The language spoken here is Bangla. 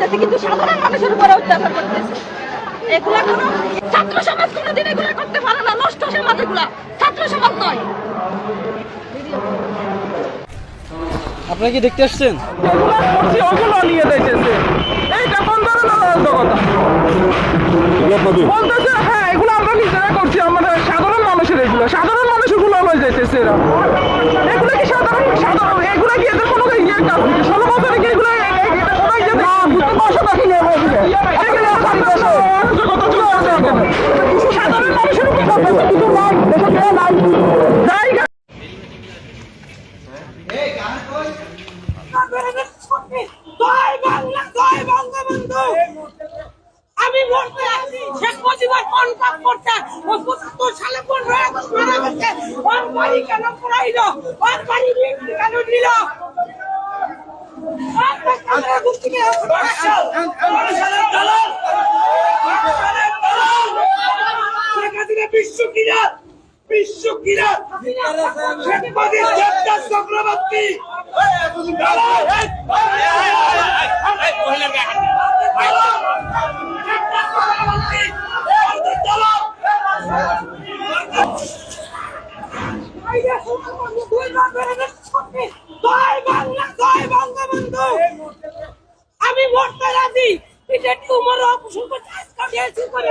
করতেছে কিন্তু সাধারণ মানুষের উপরে অত্যাচার করতেছে। এগুলা কোনো ছাত্র সমাজ কোনোদিন এগুলা করতে পারে না নষ্ট সমাজ এগুলা। ছাত্র সমাজ নয়। আপনারা কি দেখতে আসছেন? এইটা কোন ধরনের কথা বলতেছে হ্যাঁ এগুলো আমরা কোন করছে ও পঁচাত্তর সালে পনেরো আগস্ট মারা গেছে বাড়ি কেন ওর বাড়ি কেন দিল কেন বিশ্ব কিরা শেখ હતી ઈટટની ઉંમર ઓપરેશન પર ખાસ કરી છે પર